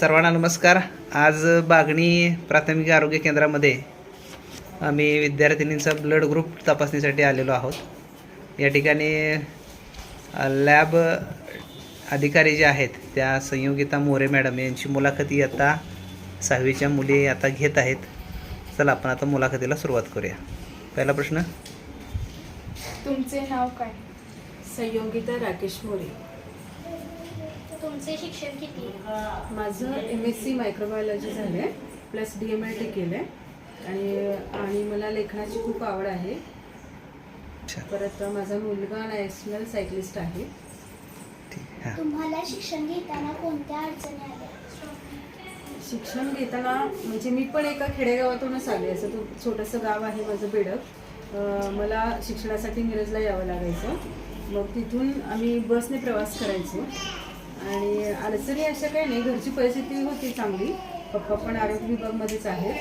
सर्वांना नमस्कार. आज बागणी प्राथमिक आरोग्य केंद्रामध्ये आम्ही विद्यार्थिनींचा ब्लड ग्रुप तपासणीसाठी आलेलो आहोत. या ठिकाणी लॅब अधिकारी जे आहेत त्या संयोगिता मोरे मॅडम यांची मुलाखत इयत्ता सहावीच्या मुली आता घेत आहेत. चला आपण आता मुलाखतीला सुरुवात करूया. पहिला प्रश्न. तुमचे नाव काय? संयोगिता राकेश मोरे. तुमचे शिक्षण किती? माझं एम एस सी मायक्रोबायोलॉजी झालं आहे plus D M L T केलं आहे आणि आणि मला लेखनाची खूप आवड आहे. अच्छा. परत माझा मुलगा नॅशनल सायकलिस्ट आहे. ठीक तुम्हाला शिक्षण घेताना कोणत्या अडचणी आल्या? शिक्षण घेताना म्हणजे मी पण एका खेडेगावातूनच आले. असं तो छोटंसं गाव आहे माझं बेडक. मला शिक्षणासाठी मिरजला यावं लागायचं. मग तिथून आम्ही बसने प्रवास करायचो. आणि अडचणी अशा काही नाही. घरची परिस्थिती होती चांगली. पप्पा पण आरोग्य विभागमध्येच आहेत.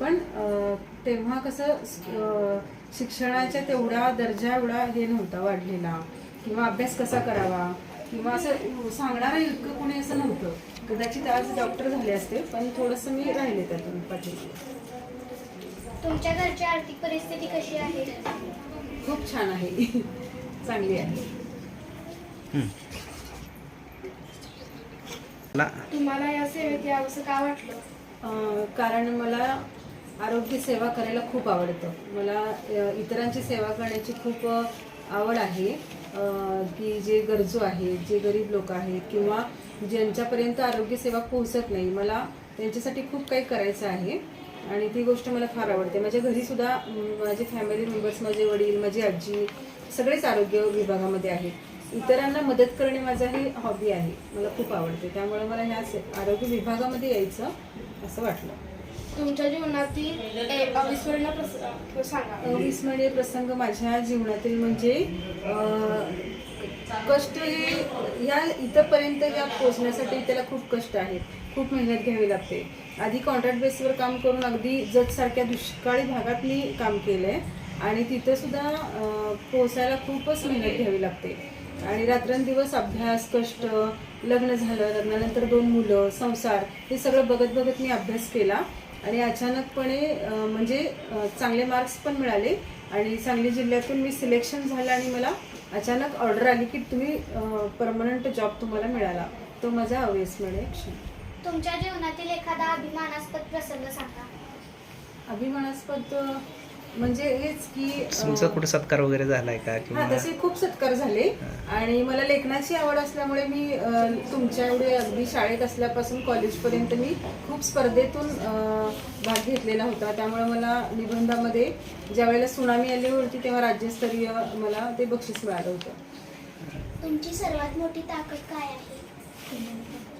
पण तेव्हा कसं शिक्षणाच्या तेवढा दर्जा एवढा हे नव्हता वाढलेला. किंवा अभ्यास कसा करावा? किंवा असं सांगणारं इतकं कोणी असं नव्हतं. कदाचित आज डॉक्टर झाले असते पण थोडंसं मी राहिले त्यातून पाठीमागे. तुमच्या घरची आर्थिक परिस्थिती कशी आहे? खूप छान आहे. चांगली आहे. हं. तुम्हाला या सेवेत यावंसं का वाटलं? कारण मला आरोग्य सेवा करायला खूप आवडतं. मला अं, इतरांची सेवा करण्याची खूप अं, आवड आहे. अं, की जे गरजू आहेत जे गरीब लोक आहेत किंवा ज्यांच्यापर्यंत आरोग्य सेवा पोहोचत नाही मला त्यांच्यासाठी खूप काही करायचं आहे. आणि ती गोष्ट मला फार आवडते. माझ्या घरी सुद्धा अं, माझे फॅमिली मेंबर्स माझे वडील माझी आजी सगळेच आरोग्य विभागामध्ये आहेत. इतरांना मदत करणे माझा हे हॉबी आहे. मला खूप आवडते. त्यामुळे मला ह्या आरोग्य विभागामध्ये यायचं असं वाटलं. तुमच्या जीवनातील अविस्मरणीय प्रसंग सांगा. अविस्मरणीय प्रसंग माझ्या जीवनातील म्हणजे कष्ट हे या इथंपर्यंत या पोचण्यासाठी त्याला खूप कष्ट आहेत. खूप मेहनत घ्यावी लागते. आधी कॉन्ट्रॅक्ट बेसवर काम करून अगदी जतसारख्या दुष्काळी भागात मी काम केलं आहे आणि तिथं सुद्धा अं, पोचायला खूपच मेहनत घ्यावी लागते. आणि रात्रंदिवस अभ्यास कष्ट लग्न झालं लग्नानंतर दोन मुलं संसार हे सगळं बघत बघत मी अभ्यास केला. आणि अचानकपणे म्हणजे चांगले मार्क्स पण मिळाले. आणि सांगली जिल्ह्यातून मी सिलेक्शन झालं आणि मला अचानक ऑर्डर आली की तुम्ही परमनंट जॉब तुम्हाला मिळाला. तो माझा अविस्मरणीय क्षण. तुमच्या जीवनातील एखादा अभिमानास्पद प्रसंग सांगा. अभिमानास्पद म्हणजे हेच की तुमचा कुठे सत्कार वगैरे झालाय का हा किंवा तसे खूप सत्कार झाले. आणि मला लेखनाची आवड असल्यामुळे मी अ, तुमच्या एवढे अगदी शाळेत असल्यापासून कॉलेजपर्यंत मी खूप स्पर्धेतून अ, भाग घेतलेला होता. त्यामुळे मला निबंधामध्ये ज्या वेळेला सुनामी आली होती तेव्हा राज्यस्तरीय मला ते बक्षीस मिळालं होतं. तुमची सर्वात मोठी ताकद काय आहे?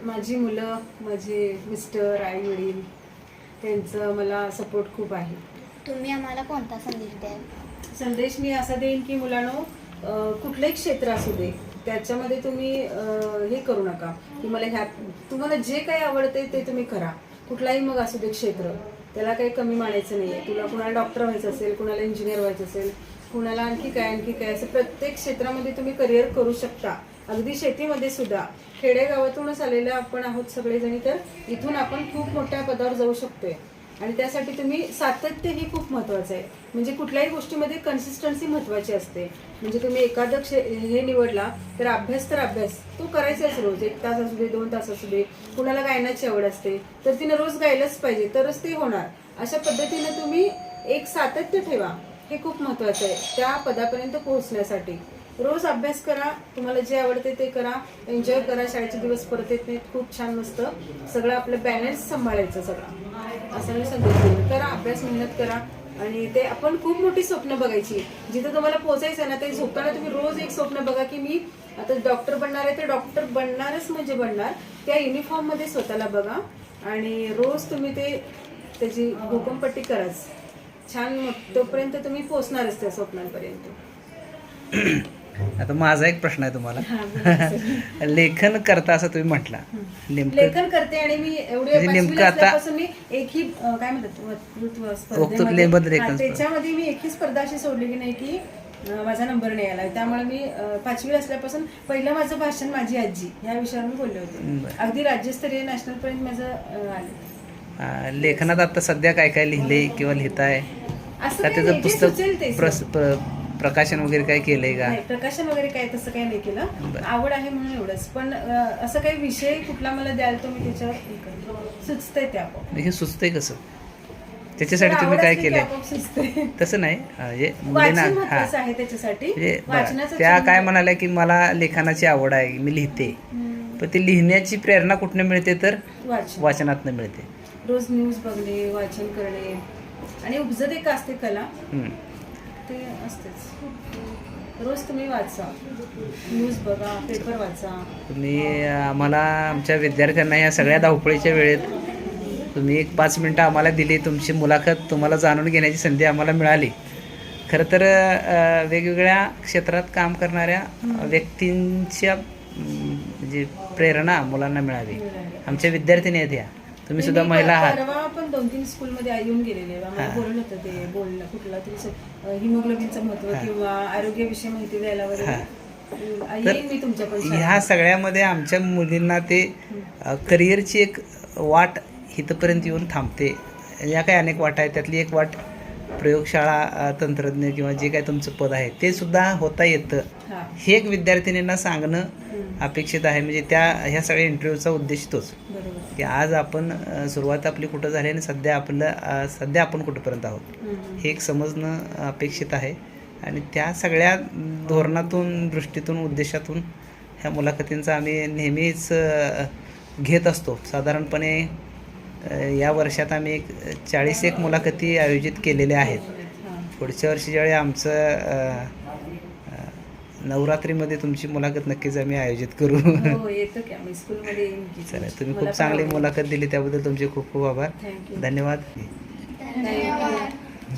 माझी मुलं माझे मिस्टर आई वडील त्यांचं मला सपोर्ट खूप आहे. तुम्ही आम्हाला कोणता संदेश द्याल? संदेश मी असा देईन की मुलांनो कुठलंही क्षेत्र असू दे त्याच्यामध्ये तुम्ही हे करू नका. की मला ह्या तुम्हाला जे काही आवडते ते तुम्ही करा. कुठलाही मग असू दे क्षेत्र त्याला काही कमी मानायचं नाही आहे तुला कुणाला डॉक्टर व्हायचं असेल कुणाला इंजिनियर व्हायचं असेल कुणाला आणखी काय आणखी काय असं प्रत्येक क्षेत्रामध्ये तुम्ही करिअर करू शकता. अगदी शेतीमध्ये सुद्धा. खेडेगावातूनच आलेलं आपण आहोत सगळेजणी तर इथून आपण खूप मोठ्या पदावर जाऊ शकतोय. आणि त्यासाठी तुम्ही सातत्य हे खूप महत्वाचं आहे. म्हणजे कुठल्याही गोष्टीमध्ये कन्सिस्टन्सी महत्वाची असते. म्हणजे तुम्ही एखादं क्षे हे निवडला तर अभ्यास तर अभ्यास. तो करायचाच रोज. एक तास असू दे दोन तास असू दे. कुणाला गायनाची आवड असते तर तिनं रोज गायलाच पाहिजे. तरच ते होणार. अशा पद्धतीनं तुम्ही एक सातत्य ठेवा. हे खूप महत्वाचं आहे. त्या पदापर्यंत पोहोचण्यासाठी. रोज अभ्यास करा. तुम्हाला जे आवडते ते करा. एन्जॉय करा. शाळेचे दिवस परत येत नाहीत. खूप छान मस्त. सगळं आपलं बॅलन्स सांभाळायचं सगळं. असं मी संदेश करा अभ्यास मेहनत करा. आणि ते आपण खूप मोठी स्वप्न बघायची. जिथं तुम्हाला पोहोचायचं आहे ना ते झोपताना तुम्ही रोज एक स्वप्न बघा की मी आता डॉक्टर बनणार आहे तर डॉक्टर बनणारच म्हणजे बनणार. त्या युनिफॉर्ममध्ये स्वतःला बघा. आणि रोज तुम्ही ते त्याची भूकंपट्टी कराच. छान मग तोपर्यंत तुम्ही पोचणारच त्या स्वप्नांपर्यंत. आता माझा एक प्रश्न आहे तुम्हाला. लेखन करता असं तुम्ही म्हटला. लेखन करते आणि मी एवढे म्हणजे नेमकं आता- मी एकही काय म्हणतात. त्याच्यामध्ये मी एकही स्पर्धा अशी सोडली की नाही की माझा नंबर नाही आला. त्यामुळे मी पाचवी असल्यापासून पहिलं माझं भाषण माझी आजी ह्या विषयावर मी बोलले होते. अगदी राज्यस्तरीय नॅशनल पर्यंत माझं आलं. लेखनात आता सध्या काय काय लिहिले किंवा लिहिताय? त्याचं पुस्तक प्रकाशन वगैरे काय केलंय का? नाही प्रकाशन वगैरे काय तसं काही नाही केलं. आवड आहे म्हणून एवढंच. पण असं काही विषय कुठला मला द्याल तो मी त्याच्यावर. सुचतंय ते आपोआप. हे सुचतंय कसं? त्याच्यासाठी तुम्ही काय केलंय? तसं नाही. म्हणजे मुलींना हा. म्हणजे त्या काय म्हणाल्या की मला लेखनाची आवड आहे मी लिहिते. पण ती लिहिण्याची प्रेरणा कुठनं मिळते तर? वाचन. वाचनातनं मिळते. रोज न्यूज बघणे वाचन करणे. आणि उपजत एक असते कला. ते असतेच. रोज तुम्ही वाचा. न्यूज बघा पेपर वाचा. तुम्ही आम्हाला आमच्या विद्यार्थ्यांना या सगळ्या धावपळीच्या वेळेत तुम्ही एक पाच मिनटं आम्हाला दिली. तुमची मुलाखत तुम्हाला जाणून घेण्याची संधी आम्हाला मिळाली. खरं तर वेगवेगळ्या क्षेत्रात काम करणाऱ्या व्यक्तींच्या अम, म्हणजे प्रेरणा मुलांना मिळावी. आमच्या विद्यार्थिनी आहेत ह्या तुम्ही सुद्धा महिला आहात. परवा पण दोन तीन स्कूलमध्ये येऊन गेलेले हा. बोललं होतं ते बोलणं कुठला तरी हिमोग्लोबिनचं महत्त्व किंवा आरोग्याविषयी माहिती द्यायला वगैरे. अं, येईन मी तुमच्या पण शाळेत. ह्या सगळ्यामध्ये आमच्या मुलींना ते अ, करिअरची एक वाट इथंपर्यंत येऊन थांबते. या काही अनेक वाटा आहेत त्यातली एक वाट प्रयोगशाळा तंत्रज्ञ किंवा जे काय तुमचं पद आहे ते सुद्धा होता येतं. हा. एक विद्यार्थिनींना सांगणं अपेक्षित आहे. म्हणजे त्या ह्या सगळ्या इंटरव्ह्यूचा उद्देश तोच. की आज आपण सुरुवात आपली कुठं झाली आणि सध्या आपलं सध्या आपण कुठंपर्यंत आहोत. हे एक समजणं अपेक्षित आहे. आणि त्या सगळ्या धोरणातून दृष्टीतून उद्देशातून ह्या मुलाखतींचा आम्ही नेहमीच घेत असतो. साधारणपणे या वर्षात आम्ही एक चाळीस एक मुलाखती आयोजित केलेल्या आहेत हा. पुढच्या वर्षी ज्यावेळी आमचं नवरात्रीमध्ये तुमची मुलाखत नक्कीच आम्ही आयोजित करू हो की चला तुम्ही खूप चांगली. मुलाखत दिली त्याबद्दल तुमचे खूप खूप आभार. धन्यवाद.